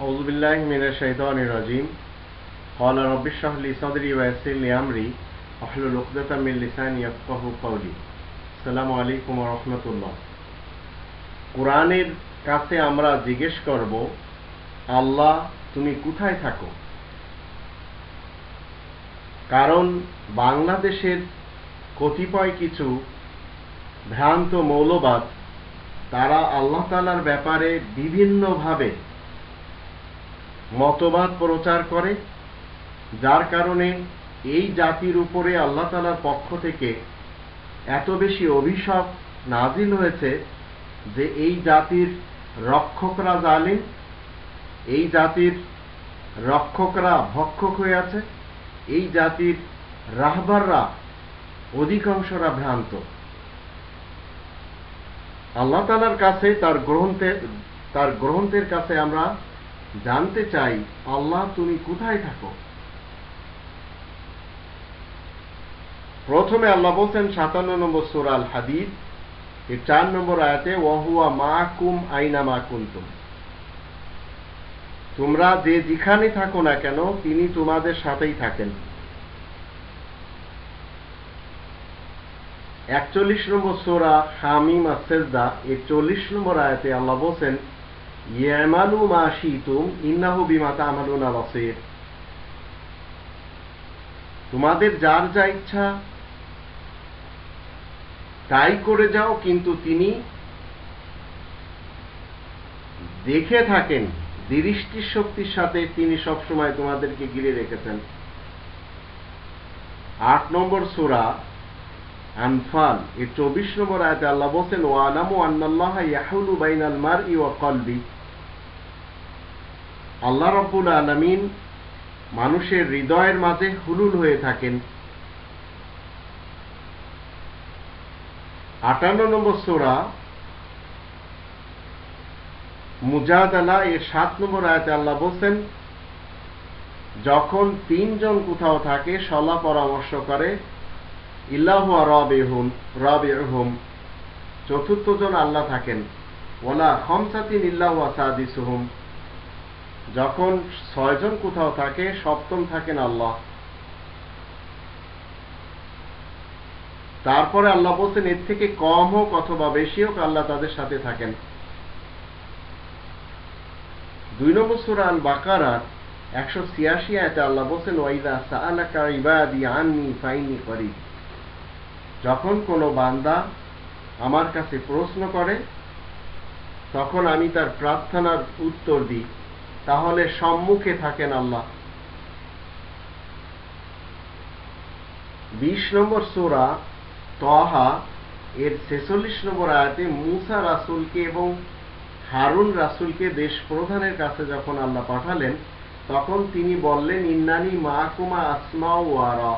أعوذ بالله من الشيطان الرجيم قال رب اشرح لي صدري ويسر لي أمري واحلل عقدة من لساني يفقه قولي السلام عليكم ورحمة الله কোরআনের কাছে আমরা জিজ্ঞেস করব আল্লাহ তুমি কোথায় থাকো কারণ বাংলাদেশের কতিপয় কিছু ভ্রান্ত মৌলবাদ তারা আল্লাহ তালার ব্যাপারে বিভিন্নভাবে মতবাদ প্রচার করে, যার কারণে এই জাতির উপরে আল্লাহ তালার পক্ষ থেকে এত বেশি অভিশাপ নাজিল হয়েছে যে এই জাতির রক্ষকরা জালিম, এই জাতির রক্ষকরা ভক্ষক হয়ে আছে, এই জাতির রাহবাররা অধিকাংশরা ভ্রান্ত। আল্লাহ তালার কাছে তার গ্রন্থের তার গ্রন্থের কাছে আমরা জানতে চাই, আল্লাহ তুমি কোথায় থাকো? প্রথমে আল্লাহ বলছেন সাতান্ন নম্বর সুরাল হাদিদ এর চার নম্বর আয়াতে, ওয়াহুয়া মা কুম আইনা মা কুন্তুম। তোমরা যে যেখানে থাকো না কেন, তিনি তোমাদের সাথেই থাকেন। একচল্লিশ নম্বর সোরা হামিম আসেজদা এর চল্লিশ নম্বর আয়াতে আল্লাহ বলছেন ইয়ামালু মা ইন্নাহু বিমা তামালুনা বাসির তোমাদের যার যা ইচ্ছা, তাই করে যাও, কিন্তু তিনি দেখে থাকেন দৃষ্টি শক্তির সাথে তিনি সবসময় তোমাদেরকে ঘিরে রেখেছেন। আট নম্বর সুরা আনফাল, এর চব্বিশ নম্বর আয়তে আল্লাহ বলছেন ও আলামু আন্নাল্লাহ ইয়াহুলু বাইনাল মার ই কলবি। আল্লাহ রব্বুল আলমিন মানুষের হৃদয়ের মাঝে হুলুল হয়ে থাকেন। আটান্ন নম্বর সোরা মুজাদালা, এর সাত নম্বর আয়তে আল্লাহ বলছেন, যখন তিনজন কোথাও থাকে, সলা পরামর্শ করে, ইল্লাহ রবে হুম রবে হুম চতুর্থ জন আল্লাহ থাকেন। ওলা খমসাতিন ইল্লাহ সাদিস হুম যখন ছয়জন কোথাও থাকে, সপ্তম থাকেন আল্লাহ। তারপরে আল্লাহ বলছেন, এর থেকে কম হোক অথবা বেশি হোক আল্লাহ তাদের সাথে থাকেন। দুই নম্বর সুরান বাকারার একশো ছিয়াশি আয়তে আল্লাহ বলছেন, ওয়াইদা সাআলাকা ইবাদি আননি ফাইনি করি যখন কোনো বান্দা আমার কাছে প্রশ্ন করে, তখন আমি তার প্রার্থনার উত্তর দিই। তাহলে সম্মুখে থাকেন আল্লাহ। বিশ নম্বর সোরা তহা এর ছেচল্লিশ নম্বর আয়াতে মুসা রাসুলকে এবং হারুন রাসুলকে দেশ প্রধানের কাছে যখন আল্লাহ পাঠালেন, তখন তিনি বললেন, ইন্নানি মা কুমা আসমা ওয়ারা।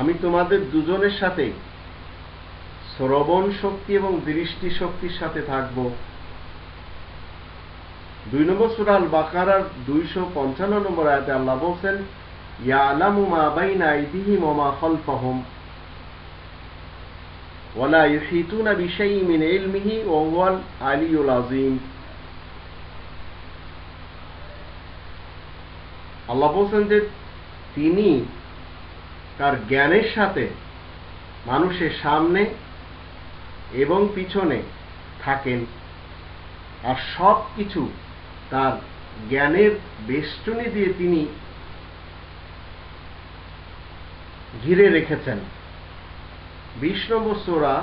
আমি তোমাদের দুজনের সাথে শ্রবণ শক্তি এবং দৃষ্টি শক্তির সাথে থাকব। দুই নম্বর সুরাল বাকারার দুইশো পঞ্চান্ন নম্বর আয়াতে আল্লাহ বলছেন মা বাইনা আল্লাহ বলছেন যে তিনি তার জ্ঞানের সাথে মানুষের সামনে এবং পিছনে থাকেন। আর সব কিছু তার জ্ঞানের বেষ্টনী দিয়ে তিনি ঘিরে রেখেছেন। নম্বর সোরা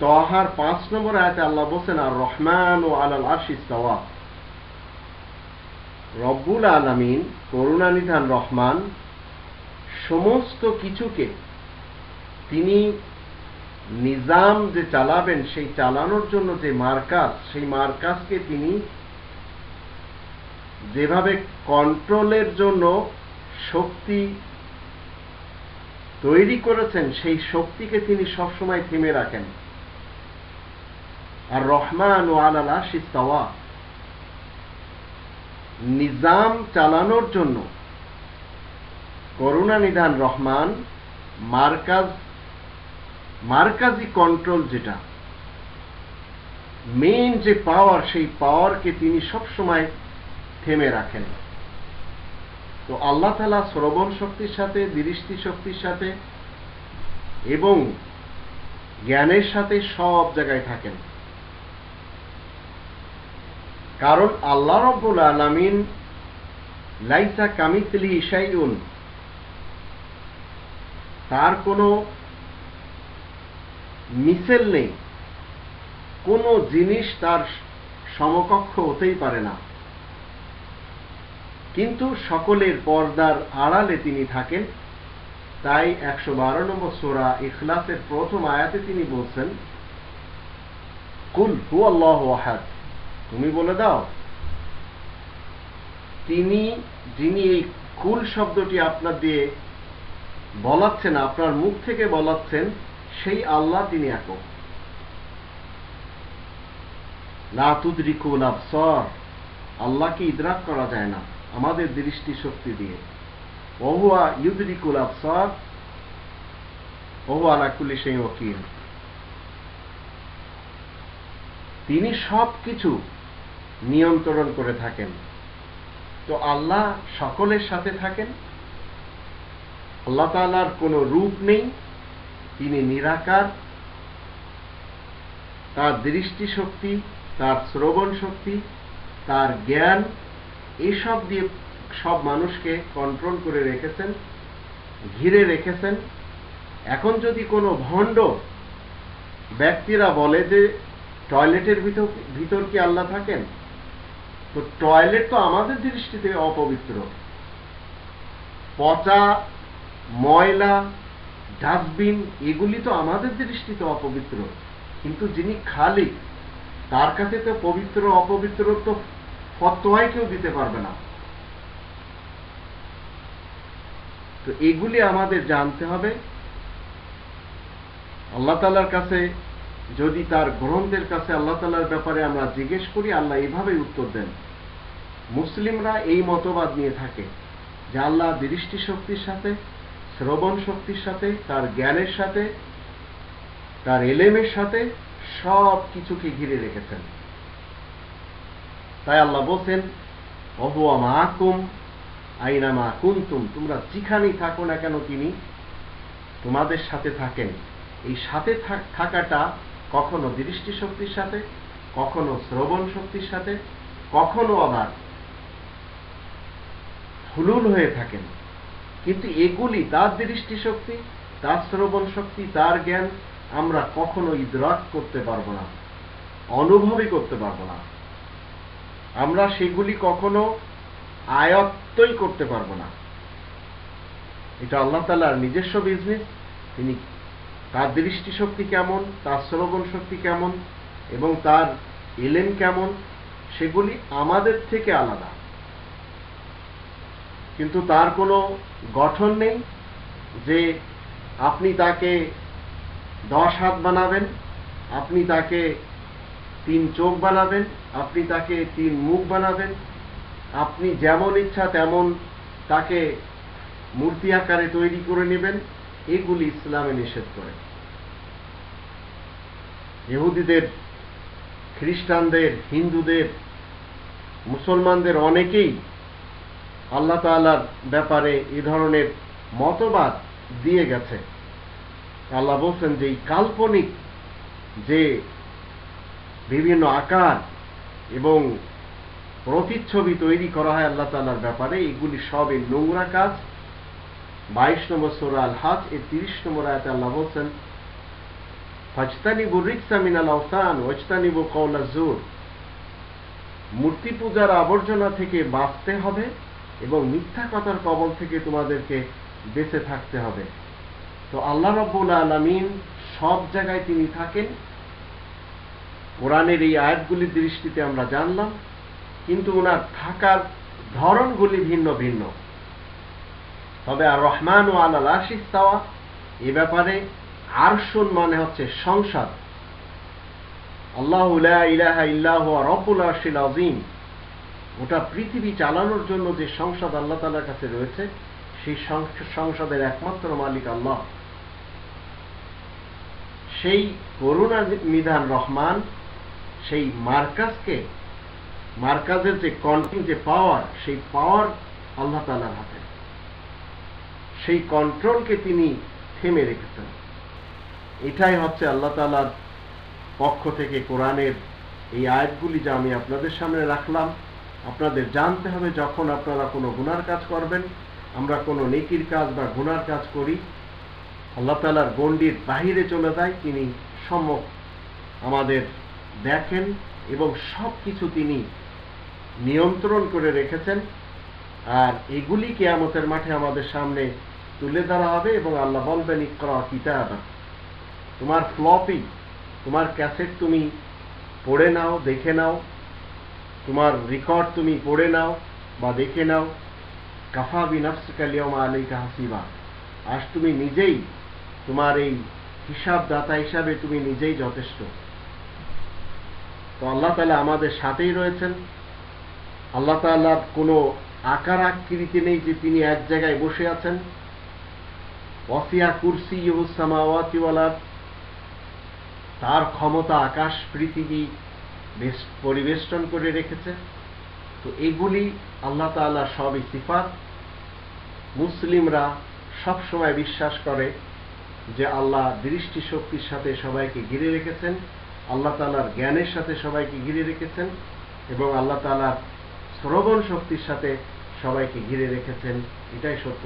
তহার পাঁচ নম্বর আয়াতে আল্লাহ বলছেন আর রহমান ও আলাল আশিস্তাওয়া রব্বুল আলমিন, করুণানিধান রহমান, সমস্ত কিছুকে তিনি নিজাম যে চালাবেন, সেই চালানোর জন্য যে মার্কাস সেই মার্কাসকে তিনি যেভাবে কন্ট্রোলের জন্য শক্তি তৈরি করেছেন, সেই শক্তিকে তিনি সবসময় থেমে রাখেন। আর রহমান ও আলাল আশিস্তাওয়া নিজাম চালানোর জন্য করুণা নিধান রহমান মার্কাজ মার্কাজি কন্ট্রোল যেটা মেইন যে পাওয়ার সেই পাওয়ারকে তিনি সবসময় থেমে রাখেন। তো আল্লাহ তালা শ্রবণ শক্তির সাথে, দৃষ্টি শক্তির সাথে এবং জ্ঞানের সাথে সব জায়গায় থাকেন। কারণ আল্লাহ রব্বুল আলমিন, লাইসা কামিতলি ইসাইউন তার কোনো মিসেল নেই। কোনো জিনিস তার সমকক্ষ হতেই পারে না। কিন্তু সকলের পর্দার আড়ালে তিনি থাকেন। তাই একশো বারো নম্বর সোরা ইখলাসের প্রথম আয়াতে তিনি বলছেন, কুল হু আল্লাহ ওয়াহাদ তুমি বলে দাও, তিনি, যিনি এই কুল শব্দটি আপনার দিয়ে বলাচ্ছেন, আপনার মুখ থেকে বলাচ্ছেন সেই আল্লাহ তিনি একক। লাতুদ্রিকুল আবসর আল্লাহকে ইদরাক করা যায় না, আমাদের দৃষ্টি শক্তি দিয়ে ওহুয়া ইউদ্রিকুল আবসর ওহু আলাকুলি সেই ওকিল তিনি সব কিছু নিয়ন্ত্রণ করে থাকেন। তো আল্লাহ সকলের সাথে থাকেন। আল্লাহ তালার কোনো রূপ নেই। তিনি নিরাকার। তার দৃষ্টি শক্তি তার শ্রবণ শক্তি, তার জ্ঞান, এসব দিয়ে সব মানুষকে কন্ট্রোল করে রেখেছেন, ঘিরে রেখেছেন। এখন যদি কোনো ভণ্ড ব্যক্তিরা বলে যে, টয়লেটের ভিতর ভিতর কি আল্লাহ থাকেন? তো টয়লেট তো আমাদের দৃষ্টিতে অপবিত্র। পচা, ময়লা ডাস্টবিন, এগুলি তো আমাদের দৃষ্টিতে অপবিত্র। কিন্তু যিনি খালি, তার কাছে তো পবিত্র, অপবিত্র তো ফতোয়াই কেউ দিতে পারবে না। তো এগুলি আমাদের জানতে হবে। আল্লাহ তালার কাছে, যদি তার গ্রন্থের কাছে আল্লাহ তালার ব্যাপারে আমরা জিজ্ঞেস করি, আল্লাহ এইভাবেই উত্তর দেন। মুসলিমরা এই মতবাদ নিয়ে থাকে যে আল্লাহ দৃষ্টিশক্তির সাথে শ্রবণ শক্তির সাথে, তার জ্ঞানের সাথে, তার এলেমের সাথে সব কিছুকে ঘিরে রেখেছেন। তাই আল্লাহ বলছেন, অহুয়া মাকুম, আইনা মা কুন্তুম তোমরা যেখানেই থাকো না কেন তিনি তোমাদের সাথে থাকেন। এই সাথে থাকাটা কখনো দৃষ্টি শক্তির সাথে, কখনো শ্রবণ শক্তির সাথে, কখনো আবার হুলুল হয়ে থাকেন। কিন্তু এগুলি তার দৃষ্টি শক্তি তার শ্রবণ শক্তি, তার জ্ঞান আমরা কখনো ইদরাক করতে পারব না, অনুভবই করতে পারব না। আমরা সেগুলি কখনো আয়ত্তই করতে পারব না। এটা আল্লাহ তালার নিজস্ব বিজনেস তিনি তার দৃষ্টি শক্তি কেমন, তার শ্রবণ শক্তি কেমন এবং তার এলেন কেমন, সেগুলি আমাদের থেকে আলাদা। কিন্তু তার কোনো গঠন নেই যে আপনি তাকে দশ হাত বানাবেন, আপনি তাকে তিন চোখ বানাবেন, আপনি তাকে তিন মুখ বানাবেন। আপনি যেমন ইচ্ছা তেমন তাকে মূর্তি আকারে তৈরি করে নেবেন। এগুলি ইসলামে নিষেধ করে। ইহুদিদের, খ্রিস্টানদের, হিন্দুদের, মুসলমানদের অনেকেই আল্লাহ তালার ব্যাপারে এ ধরনের মতবাদ দিয়ে গেছে। আল্লাহ বলছেন যে, এই কাল্পনিক যে বিভিন্ন আকার এবং প্রতিচ্ছবি তৈরি করা হয় আল্লাহ তালার ব্যাপারে, এগুলি সবই নোংরা কাজ। বাইশ নম্বর সোরা আল হাজ এর তিরিশ নম্বর আয়াতে আল্লাহ বলছেন, ফজতানিবু রিক্সা মিনাল আওসান ওজতানিবু কৌলা জোর মূর্তি পূজার আবর্জনা থেকে বাঁচতে হবে। এবং মিথ্যা কথার কবল থেকে তোমাদেরকে বেঁচে থাকতে হবে। তো আল্লাহ রব্বুল আলমিন সব জায়গায় তিনি থাকেন। কোরআনের এই আয়াতগুলির দৃষ্টিতে আমরা জানলাম, কিন্তু ওনার থাকার ধরনগুলি ভিন্ন ভিন্ন। তবে আর রহমান ও আল্লাহ আশিস্তাওয়া এ ব্যাপারে আরশুন মানে হচ্ছে সংসদ। আল্লাহ ইলাহা ইল্লাহ রব্বুল আরশিল আজিম ওটা পৃথিবী চালানোর জন্য যে সংসদ আল্লাহ তালার কাছে রয়েছে, সেই সংসদের একমাত্র মালিক আল্লাহ। সেই করুণা মিধান রহমান, সেই মার্কাজকে, মার্কাজের যে কন্ট্রোল যে পাওয়ার সেই পাওয়ার আল্লাহ তালার হাতে। সেই কন্ট্রোলকে তিনি থেমে রেখেছেন। এটাই হচ্ছে আল্লাহ তালার পক্ষ থেকে কোরআনের এই আয়াতগুলি যা আমি আপনাদের সামনে রাখলাম। আপনাদের জানতে হবে যখন আপনারা কোনো গুনার কাজ করবেন, আমরা কোনো নেকির কাজ বা গুনার কাজ করি, আল্লাহ তালার গণ্ডির বাহিরে চলে যায়, তিনি সম্যক আমাদের দেখেন এবং সব কিছু তিনি নিয়ন্ত্রণ করে রেখেছেন। আর এগুলি কেয়ামতের মাঠে আমাদের সামনে তুলে ধরা হবে এবং আল্লাহ বলবেন, ইকরা কিতাব। তোমার ফ্লপি, তোমার ক্যাসেট তুমি পড়ে নাও, দেখে নাও। তোমার রেকর্ড তুমি পড়ে নাও বা দেখে নাও। কাফা বিনাফসিকালিয়মা আলাইকা হাসিবা। আজ তুমি নিজেই তোমার এই হিসাব দাতা হিসাবে তুমি নিজেই যথেষ্ট। তো আল্লাহ তালা আমাদের সাথেই রয়েছেন। আল্লাহ তাল্লাহ কোনো আকার আকৃতি নেই যে তিনি এক জায়গায় বসে আছেন। ওয়াসিয়া কুরসি ইহুসামাওয়াতিওয়ালার তার ক্ষমতা আকাশ পৃথিবী পরিবেষ্টন করে রেখেছে। তো এগুলি আল্লাহ তাআলা সবই সিফাত। মুসলিমরা সব সময় বিশ্বাস করে যে আল্লাহ দৃষ্টি শক্তির সাথে সবাইকে ঘিরে রেখেছেন, আল্লাহ তালার জ্ঞানের সাথে সবাইকে ঘিরে রেখেছেন এবং আল্লাহ তাআলার শ্রবণ শক্তির সাথে সবাইকে ঘিরে রেখেছেন। এটাই সত্য।